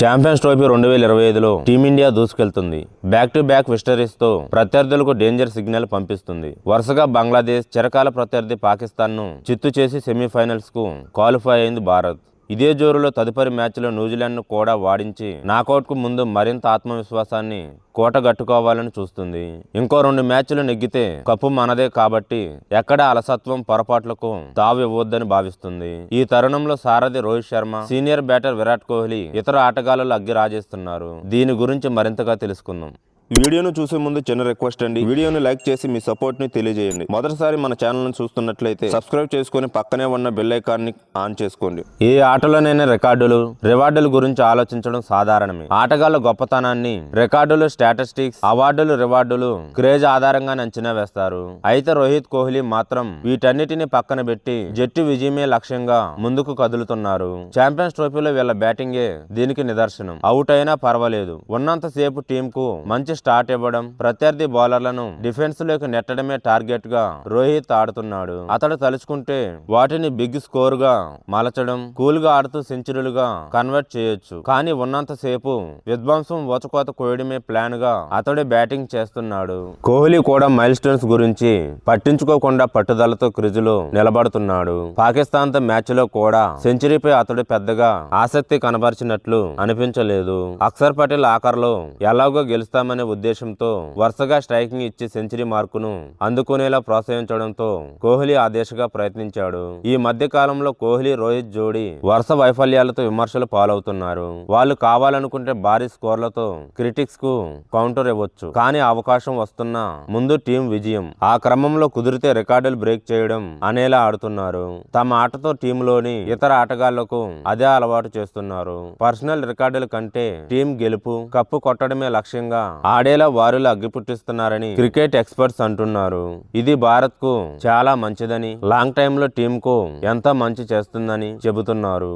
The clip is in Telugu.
ఛాంపియన్స్ ట్రోఫీ రెండు వేల ఇరవై ఐదులో టీమిండియా దూసుకెళ్తుంది. బ్యాక్ టు బ్యాక్ విస్టరీస్తో ప్రత్యర్థులకు డేంజర్ సిగ్నల్ పంపిస్తుంది. వరుసగా బంగ్లాదేశ్ చిరకాల ప్రత్యర్థి పాకిస్తాన్ను చిత్తు చేసి సెమీఫైనల్స్కు క్వాలిఫై అయింది భారత్. ఇదే జోరులో తదుపరి మ్యాచ్లో న్యూజిలాండ్ను కూడా వాడించి నాకౌట్కు ముందు మరింత ఆత్మవిశ్వాసాన్ని కోటగట్టుకోవాలని చూస్తుంది. ఇంకో రెండు మ్యాచ్లు నెగ్గితే కప్పు మనదే కాబట్టి ఎక్కడ అలసత్వం పొరపాట్లకు తావు భావిస్తుంది. ఈ తరుణంలో సారథి రోహిత్ శర్మ సీనియర్ బ్యాటర్ విరాట్ కోహ్లీ ఇతర ఆటగాళ్ళు అగ్గి రాజేస్తున్నారు. దీని గురించి మరింతగా తెలుసుకుందాం. వీడియోను చూసే ముందు చిన్న రిక్వెస్ట్ అండి. వీడియోని లైక్ చేసి మీ సపోర్ట్ని తెలియజేయండి. మొదటిసారి మన ఛానల్ చూస్తున్నట్లయితే సబ్స్క్రైబ్ చేసుకుని పక్కనే ఉన్న బెల్ ఐకాన్ని ఆన్ చేసుకోండి. ఏ ఆటలోనైనా రికార్డులు రివార్డుల గురించి ఆలోచించడం సాధారణమే. ఆటగాళ్ళ గొప్పతనాన్ని రికార్డులు స్టాటిస్టిక్స్ అవార్డులు రివార్డులు క్రేజ్ ఆధారంగా అంచనా వేస్తారు. అయితే రోహిత్ కోహ్లీ మాత్రం వీటన్నిటిని పక్కన పెట్టి జట్టు విజయమే లక్ష్యంగా ముందుకు కదులుతున్నారు. ఛాంపియన్స్ ట్రోఫీలో వీళ్ళ బ్యాటింగే దీనికి నిదర్శనం. అవుట్ అయినా పర్వాలేదు. ఉన్నంతసేపు టీంకు మంచి స్టార్ట్ ఇవ్వడం ప్రత్యర్థి బౌలర్లను డిఫెన్స్లోకి నెట్టడమే టార్గెట్గా రోహిత్ ఆడుతున్నాడు. అతడు తలుచుకుంటే వాటిని బిగ్ స్కోర్గా మలచడం కూల్గా ఆడుతూ సెంచరీలుగా కన్వర్ట్ చేయొచ్చు. కానీ ఉన్నంత సేపు విధ్వంసం ఓచకోత కోయడమే ప్లాన్గా అతడే బ్యాటింగ్ చేస్తున్నాడు. కోహ్లీ కూడా మైల్ స్టోన్స్ గురించి పట్టించుకోకుండా పట్టుదలతో క్రిజులో నిలబడుతున్నాడు. పాకిస్తాన్తో మ్యాచ్లో కూడా సెంచరీపై అతడు పెద్దగా ఆసక్తి కనబరిచినట్లు అనిపించలేదు. అక్షర్ పటేల్ ఆఖర్లో ఎలాగో గెలుస్తామని ఉద్దేశంతో వరుసగా స్ట్రైకింగ్ ఇచ్చి సెంచరీ మార్కును అందుకునేలా ప్రోత్సహించడంతో కోహ్లీ ఆ దిశగా ప్రయత్నించాడు. ఈ మధ్య కాలంలో కోహ్లీ రోహిత్ జోడీ వరుస వైఫల్యాలతో విమర్శలు పాలవుతున్నారు. వాళ్ళు కావాలనుకుంటే భారీ స్కోర్లతో క్రిటిక్స్కు కౌంటర్ ఇవ్వచ్చు. కానీ అవకాశం వస్తున్న ముందు టీం విజయం. ఆ క్రమంలో కుదిరితే రికార్డులు బ్రేక్ చేయడం అనేలా ఆడుతున్నారు. తమ ఆటతో టీంలోని ఇతర ఆటగాళ్ళకు అదే అలవాటు చేస్తున్నారు. పర్సనల్ రికార్డుల కంటే టీం గెలుపు కప్పు కొట్టడమే లక్ష్యంగా ఆడేలా వారిలో అగ్గిపుట్టిస్తున్నారని క్రికెట్ ఎక్స్పర్ట్స్ అంటున్నారు. ఇది భారత్కు చాలా మంచిదని లాంగ్ టైమ్లో టీమ్కు ఎంత మంచి చేస్తుందని చెబుతున్నారు.